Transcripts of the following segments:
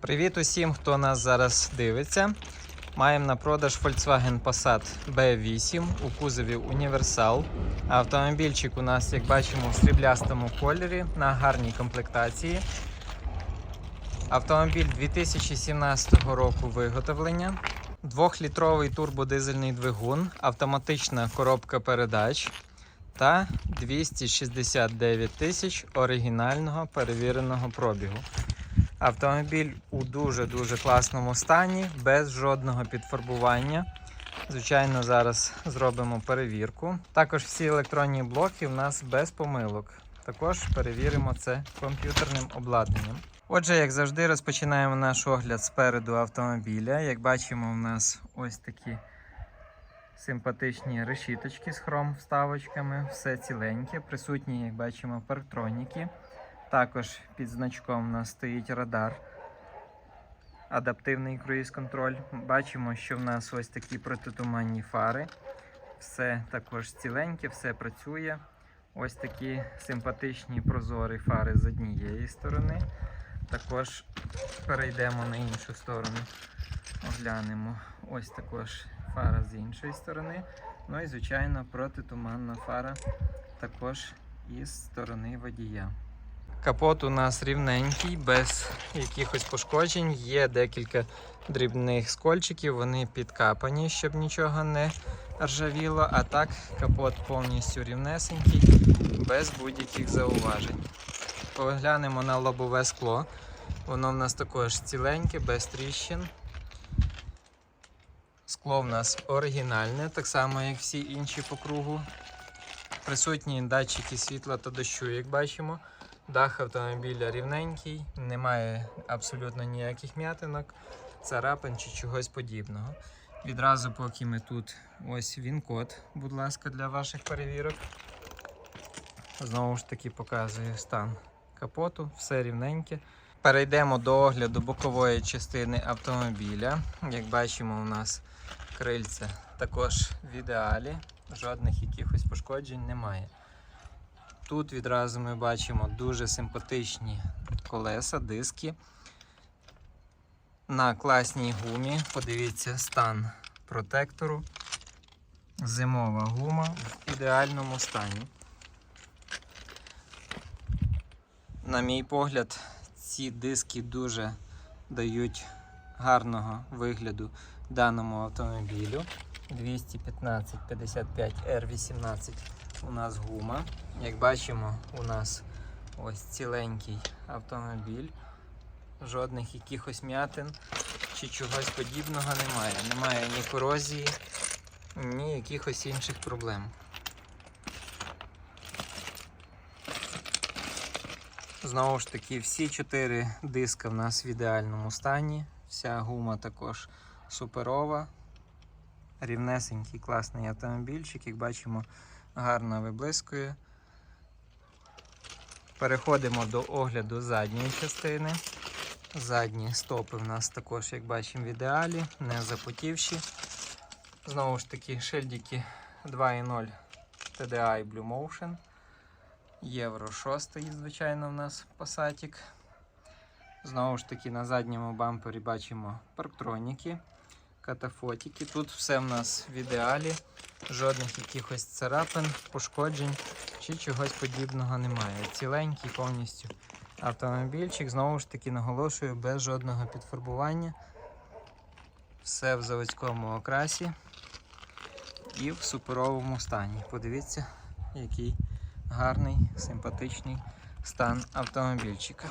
Привіт усім, хто нас зараз дивиться. Маємо на продаж Volkswagen Passat B8 у кузові Універсал. Автомобільчик у нас, як бачимо, в сріблястому кольорі на гарній комплектації. Автомобіль 2017 року виготовлення. Двохлітровий турбодизельний двигун, автоматична коробка передач та 269 тисяч оригінального перевіреного пробігу. Автомобіль у дуже-дуже класному стані, без жодного підфарбування. Звичайно, зараз зробимо перевірку. Також всі електронні блоки в нас без помилок. Також перевіримо це комп'ютерним обладнанням. Отже, як завжди, розпочинаємо наш огляд спереду автомобіля. Як бачимо, у нас ось такі симпатичні решіточки з хром вставочками, все ціленьке. Присутні, як бачимо, парктроніки. Також під значком у нас стоїть радар, адаптивний круїз-контроль. Бачимо, що в нас ось такі протитуманні фари. Все також ціленьке, все працює. Ось такі симпатичні прозорі фари з однієї сторони. Також перейдемо на іншу сторону, оглянемо. Ось також фара з іншої сторони. Ну і, звичайно, протитуманна фара також із сторони водія. Капот у нас рівненький, без якихось пошкоджень. Є декілька дрібних скольчиків, вони підкапані, щоб нічого не ржавіло. А так капот повністю рівнесенький, без будь-яких зауважень. Поглянемо на лобове скло. Воно в нас також ціленьке, без тріщин. Скло в нас оригінальне, так само як всі інші по кругу. Присутні датчики світла та дощу, як бачимо. Дах автомобіля рівненький, немає абсолютно ніяких м'ятинок, царапин чи чогось подібного. Відразу, поки ми тут, ось він код, будь ласка, для ваших перевірок. Знову ж таки показую стан капоту, все рівненьке. Перейдемо до огляду бокової частини автомобіля. Як бачимо, у нас крильце також в ідеалі, жодних якихось пошкоджень немає. Тут відразу ми бачимо дуже симпатичні колеса, диски. На класній гумі. Подивіться стан протектору. Зимова гума в ідеальному стані. На мій погляд, ці диски дуже дають гарного вигляду даному автомобілю. 215 55 R18 у нас гума. Як бачимо, у нас ось ціленький автомобіль. Жодних якихось м'ятин чи чогось подібного немає. Немає ні корозії, ні якихось інших проблем. Знову ж таки, всі чотири диска в нас в ідеальному стані. Вся гума також суперова. Рівнесенький класний автомобільчик, як бачимо, гарно виблискує. Переходимо до огляду задньої частини. Задні стопи в нас також, як бачимо, в ідеалі, не запотівші. Знову ж таки, шильдики 2.0 TDI Blue Motion. Євро 6, звичайно, в нас пасатік. Знову ж таки, на задньому бампері бачимо парктроніки, катафотики. Тут все в нас в ідеалі, жодних якихось царапин, пошкоджень чи чогось подібного немає. Ціленький повністю автомобільчик, знову ж таки, наголошую, без жодного підфарбування. Все в заводському окрасі і в суперовому стані. Подивіться, який гарний, симпатичний стан автомобільчика.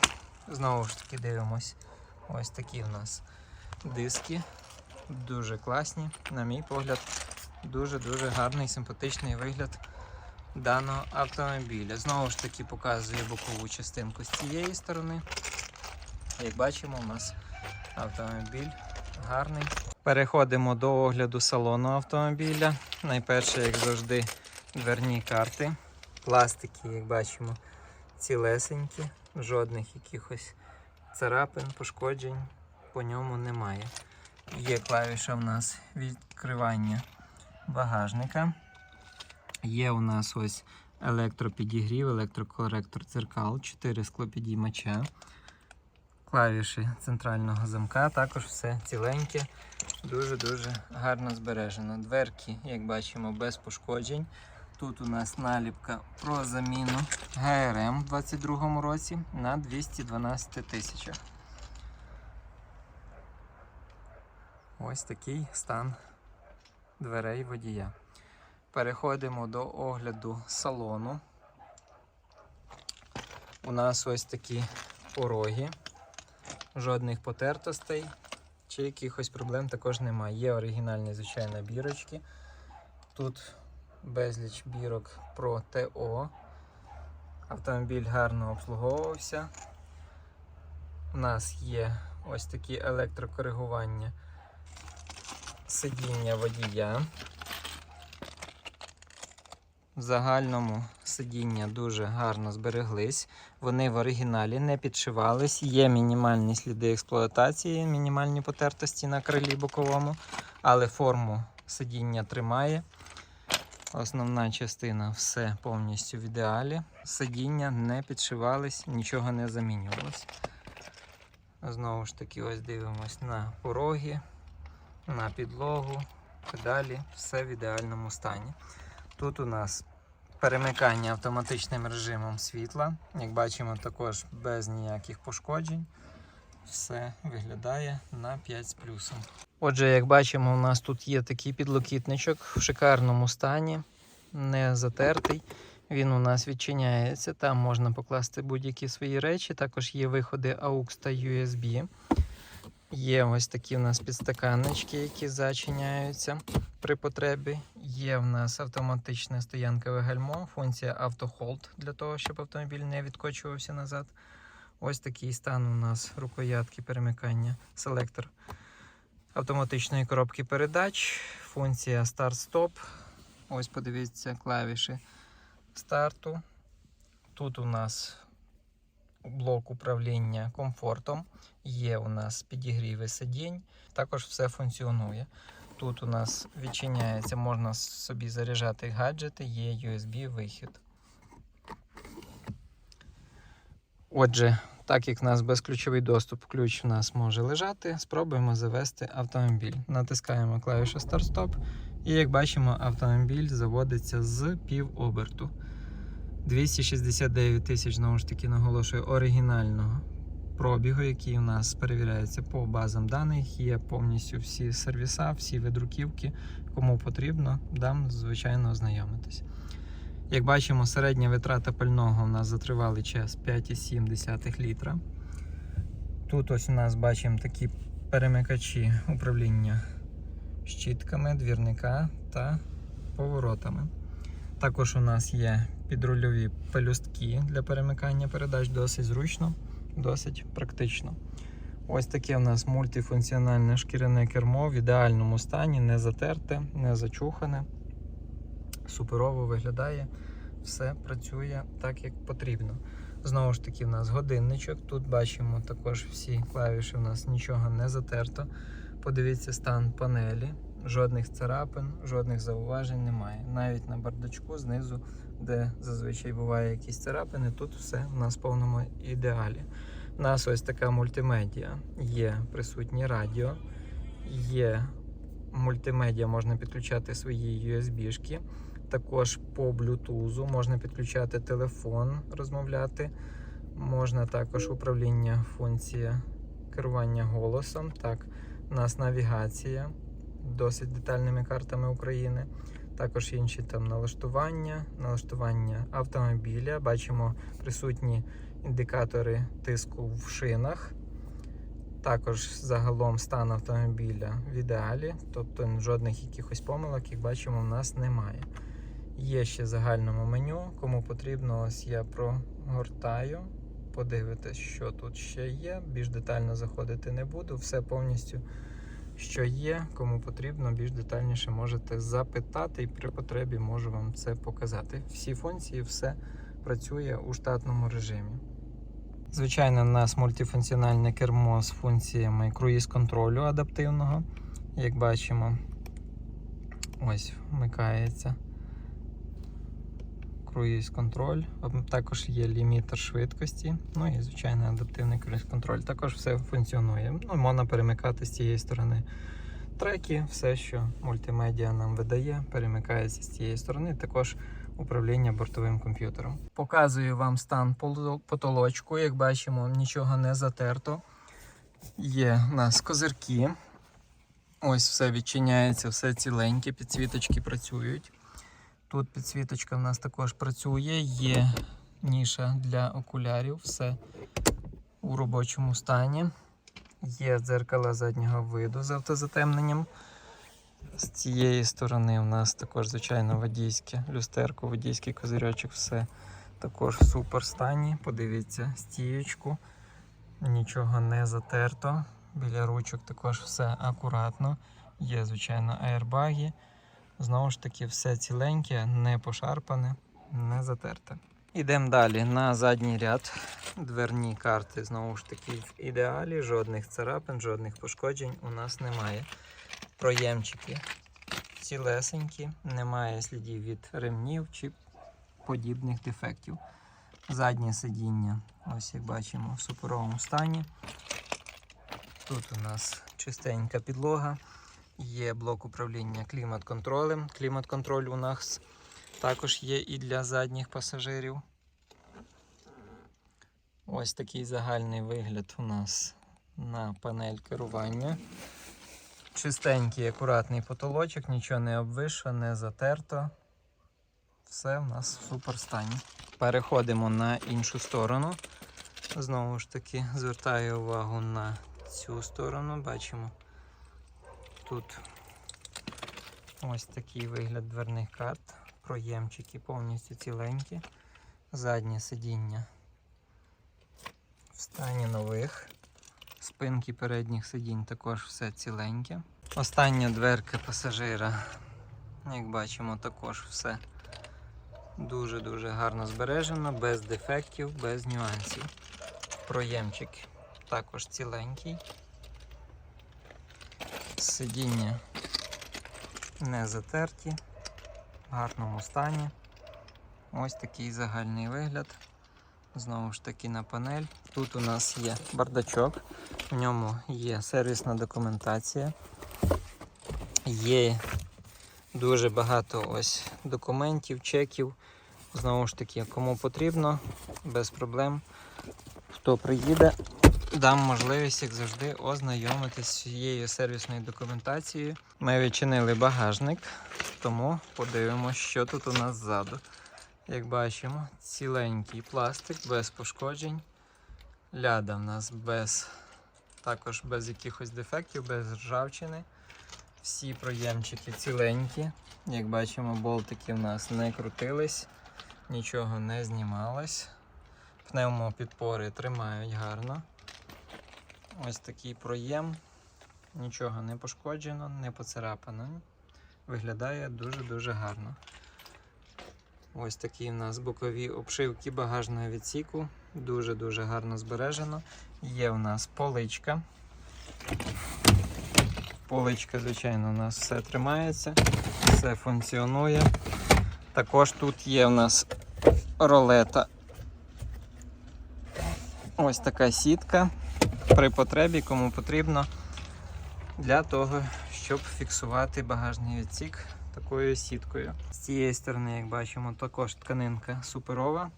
Знову ж таки дивимось. Ось такі в нас диски. Дуже класні, на мій погляд, дуже-дуже гарний, симпатичний вигляд даного автомобіля. Знову ж таки показує бокову частинку з цієї сторони. Як бачимо, у нас автомобіль гарний. Переходимо до огляду салону автомобіля. Найперше, як завжди, дверні карти. Пластики, як бачимо, цілесенькі, жодних якихось царапин, пошкоджень по ньому немає. Є клавіша в нас відкривання багажника. Є у нас ось електропідігрів, електрокоректор дзеркал, 4 склопідіймача. клавіші центрального замка, також все ціленьке, дуже-дуже гарно збережено. Дверки, як бачимо, без пошкоджень. Тут у нас наліпка про заміну ГРМ в 2022 році на 212 тисячах. Ось такий стан дверей водія. Переходимо до огляду салону. У нас ось такі пороги, жодних потертостей чи якихось проблем також немає. Є оригінальні, звичайно, бірочки. Тут безліч бірок про ТО. Автомобіль гарно обслуговувався. У нас є ось такі електрокоригування сидіння водія. В загальному сидіння дуже гарно збереглись. Вони в оригіналі не підшивались. Є мінімальні сліди експлуатації, мінімальні потертості на крилі боковому, але форму сидіння тримає. Основна частина все повністю в ідеалі. Сидіння не підшивались, нічого не замінювалось. Знову ж таки, ось дивимось на пороги, на підлогу, педалі, все в ідеальному стані. Тут у нас перемикання автоматичним режимом світла. Як бачимо, також без ніяких пошкоджень. Все виглядає на 5 з плюсом. Отже, як бачимо, у нас тут є такий підлокітничок в шикарному стані, не затертий. Він у нас відчиняється, там можна покласти будь-які свої речі. Також є виходи AUX та USB. Є ось такі у нас підстаканнички, які зачиняються при потребі. Є в нас автоматичне стоянкове гальмо, функція автохолд для того, щоб автомобіль не відкочувався назад. Ось такий стан у нас рукоятки перемикання, селектор автоматичної коробки передач, функція старт-стоп. Ось подивіться клавіші старту. Тут у нас блок управління комфортом. Є у нас підігріви сидінь, також все функціонує. Тут у нас відчиняється, можна собі заряджати гаджети, є USB-вихід. Отже, так як в нас безключовий доступ, ключ у нас може лежати, спробуємо завести автомобіль. Натискаємо клавішу старт-стоп, і як бачимо, автомобіль заводиться з пів оберту. 269 тисяч, знову ж таки, наголошую, оригінального пробігу, який у нас перевіряється по базам даних. Є повністю всі сервіса, всі видруківки. Кому потрібно, дам, звичайно, ознайомитись. Як бачимо, середня витрата пального у нас за тривалий час 5,7 літра. Тут ось у нас бачимо такі перемикачі управління щітками, двірника та поворотами. Також у нас є підрульові пелюстки для перемикання передач, досить зручно, досить практично. Ось таке у нас мультифункціональне шкіряне кермо в ідеальному стані, не затерте, не зачухане. Суперово виглядає, все працює так, як потрібно. Знову ж таки, у нас годинничок. Тут бачимо також всі клавіші, у нас нічого не затерто. Подивіться стан панелі, жодних царапин, жодних зауважень немає. Навіть на бардачку знизу, де зазвичай буває якісь царапини, тут все у нас в повному ідеалі. У нас ось така мультимедіа. Є присутнє радіо, є мультимедіа, можна підключати свої USB-шки. Також по блютузу можна підключати телефон, розмовляти. Можна також управління функція керування голосом. Так, у нас навігація досить детальними картами України. Також інші там налаштування, налаштування автомобіля. Бачимо присутні індикатори тиску в шинах. Також загалом стан автомобіля в ідеалі, тобто жодних якихось помилок, як бачимо, в нас немає. Є ще загальному меню. Кому потрібно, ось я прогортаю. Подивитись, що тут ще є. Більш детально заходити не буду. Все повністю, що є. Кому потрібно, більш детальніше можете запитати, і при потребі можу вам це показати. Всі функції, все працює у штатному режимі. Звичайно, у нас мультифункціональне кермо з функціями круїз-контролю адаптивного. Як бачимо, ось вмикається круїз контроль, також є лімітер швидкості, ну і звичайно адаптивний круїз контроль. Також все функціонує. Ну, можна перемикати з цієї сторони треки, все, що мультимедіа нам видає, перемикається з цієї сторони. Також управління бортовим комп'ютером. Показую вам стан потолочку. Як бачимо, нічого не затерто. Є у нас козирки. Ось все відчиняється, все ціленьке, підсвіточки працюють. Тут підсвіточка в нас також працює, є ніша для окулярів, все у робочому стані. Є дзеркало заднього виду з автозатемненням. З цієї сторони у нас також, звичайно, водійське люстерко, водійський козирьочок, все також в супер стані. Подивіться стієчку, нічого не затерто. Біля ручок також все акуратно. Є, звичайно, аербаги. Знову ж таки, все ціленьке, не пошарпане, не затерте. Ідемо далі на задній ряд. Дверні карти знову ж таки в ідеалі, жодних царапин, жодних пошкоджень у нас немає. Проємчики цілесенькі, немає слідів від ремнів чи подібних дефектів. Заднє сидіння, ось як бачимо, в суперовому стані. Тут у нас чистенька підлога, є блок управління клімат-контролем. Клімат-контроль у нас також є і для задніх пасажирів. Ось такий загальний вигляд у нас на панель керування. Чистенький, акуратний потолочок, нічого не обвишло, не затерто. Все в нас в супер стані. Переходимо на іншу сторону. Знову ж таки, звертаю увагу на цю сторону. Бачимо тут ось такий вигляд дверних карт. Проємчики повністю ціленькі. Заднє сидіння в стані нових. Спинки передніх сидінь також все ціленьке. Остання дверка пасажира, як бачимо, також все дуже-дуже гарно збережено, без дефектів, без нюансів. Проємчик також ціленький. Сидіння не затерті, в гарному стані. Ось такий загальний вигляд. Знову ж таки на панель. Тут у нас є бардачок, в ньому є сервісна документація. Є дуже багато ось документів, чеків. Знову ж таки, кому потрібно, без проблем. Хто приїде, дам можливість, як завжди, ознайомитись з цією сервісною документацією. Ми відчинили багажник, тому подивимося, що тут у нас ззаду. Як бачимо, ціленький пластик без пошкоджень. Ляда в нас без, також без якихось дефектів, без ржавчини. Всі проємчики ціленькі. Як бачимо, болтики в нас не крутились, нічого не знімалось. Пневмопідпори тримають гарно. Ось такий проєм. Нічого не пошкоджено, не поцарапано. Виглядає дуже-дуже гарно. Ось такі в нас бокові обшивки багажного відсіку. Дуже-дуже гарно збережено. Є в нас поличка. Поличка, звичайно, у нас все тримається, все функціонує. Також тут є в нас ролета. Ось така сітка. При потребі, кому потрібно, для того, щоб фіксувати багажний відсік такою сіткою. З цієї сторони, як бачимо, також тканинка суперова.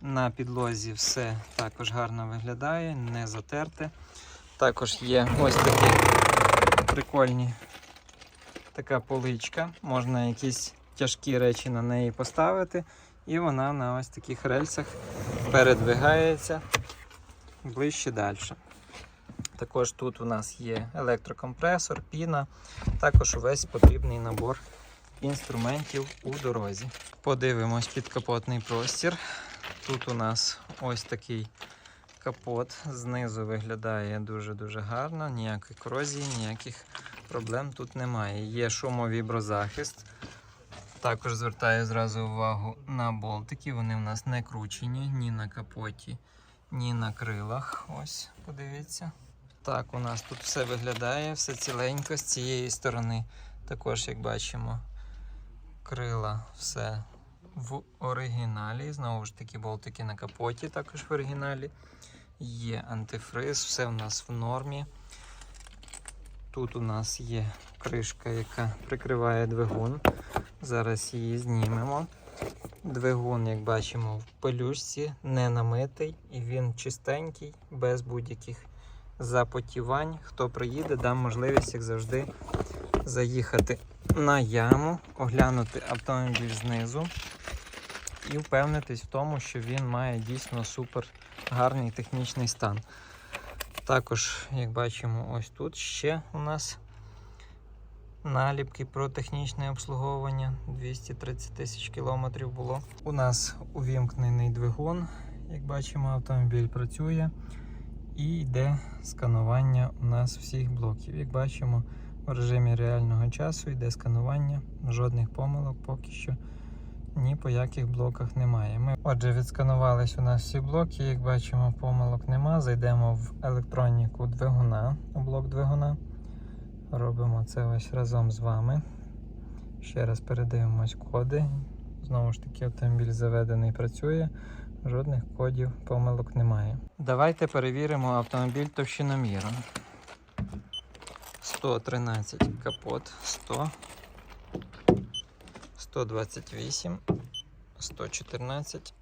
На підлозі все також гарно виглядає, не затерте. Також є ось такі прикольні така поличка. Можна якісь тяжкі речі на неї поставити, і вона на ось таких рельсах передвигається ближче далі. Також тут у нас є електрокомпресор, піна, також увесь потрібний набор інструментів у дорозі. Подивимось підкапотний простір. Тут у нас ось такий капот. Знизу виглядає дуже-дуже гарно, ніякої корозії, ніяких проблем тут немає. Є шумовіброзахист. Також звертаю зразу увагу на болтики. Вони в нас не кручені ні на капоті, ні на крилах. Ось, подивіться. Так, у нас тут все виглядає, все ціленько з цієї сторони. Також, як бачимо, крила все в оригіналі. Знову ж таки, болтики на капоті також в оригіналі. Є антифриз, все в нас в нормі. Тут у нас є кришка, яка прикриває двигун. Зараз її знімемо. Двигун, як бачимо, в пелюшці, не намитий і він чистенький, без будь-яких запотівань. Хто приїде, дам можливість, як завжди, заїхати на яму, оглянути автомобіль знизу і впевнитись в тому, що він має дійсно супер гарний технічний стан. Також, як бачимо, ось тут ще у нас наліпки про технічне обслуговування. 230 тисяч кілометрів було. У нас увімкнений двигун. Як бачимо, автомобіль працює і йде сканування у нас всіх блоків. Як бачимо, в режимі реального часу йде сканування, жодних помилок поки що ні по яких блоках немає. Ми, отже, відсканувались у нас всі блоки. Як бачимо, помилок нема. Зайдемо в електроніку двигуна, блок двигуна. Робимо це ось разом з вами. Ще раз передивимось коди. Знову ж таки, автомобіль заведений працює. Жодних кодів помилок немає. Давайте перевіримо автомобіль товщиноміром. 113 капот, 100, 128, 114,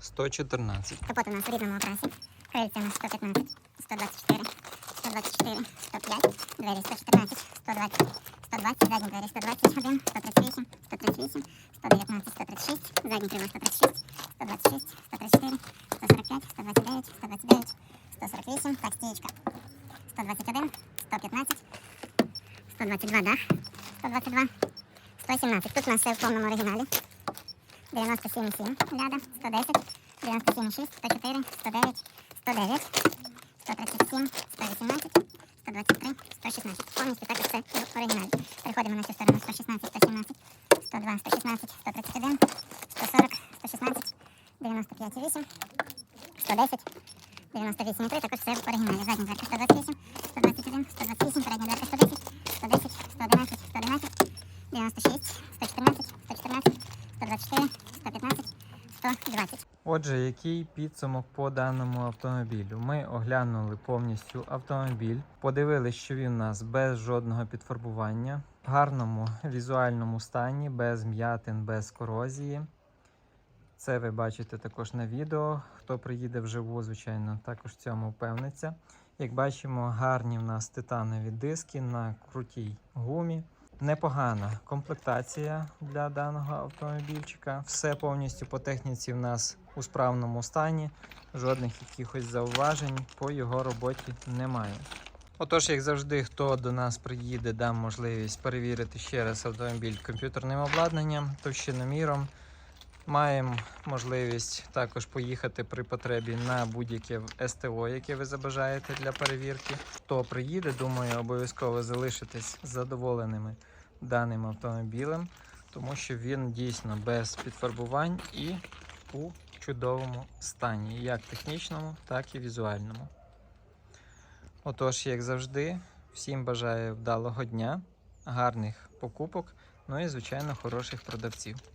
114. Капот у нас в рідному окрасі. Крильця у нас 115, 124, 124, 105, двері 114, 120, 120, задні двері 121, 138, 138, 119, 136, задні крило 136, 126, 134, 145, 129, 129, 148, так, стієчка. 121, 115, 122, дах, 122, 117. Тут у нас все в повному оригіналі. 97,7 ляда, 110, 97,6, 104, 109, 109, 137, 118, 123, 116. Повністю також все в оригіналі. Переходимо на цю сторону 116, 117, 102, 116, 131, 140, 116, 95,8, 110, 98,3. Також все в оригіналі. Задня дверка 128, 121, 128, передня дверка 110, 110, 111, 111, 96, 114, 114, 124, 115, 120. Отже, який підсумок по даному автомобілю? Ми оглянули повністю автомобіль, подивилися, що він у нас без жодного підфарбування, в гарному візуальному стані, без м'ятин, без корозії. Це ви бачите також на відео. Хто приїде вживу, звичайно, також в цьому впевниться. Як бачимо, гарні в нас титанові диски на крутій гумі. Непогана комплектація для даного автомобільчика. Все повністю по техніці в нас у справному стані. Жодних якихось зауважень по його роботі немає. Отож, як завжди, хто до нас приїде, дам можливість перевірити ще раз автомобіль комп'ютерним обладнанням, товщиноміром. Маємо можливість також поїхати при потребі на будь-яке СТО, яке ви забажаєте для перевірки. Хто приїде, думаю, обов'язково залишитись задоволеними даним автомобілем, тому що він дійсно без підфарбувань і у чудовому стані, як технічному, так і візуальному. Отож, як завжди, всім бажаю вдалого дня, гарних покупок, ну і, звичайно, хороших продавців.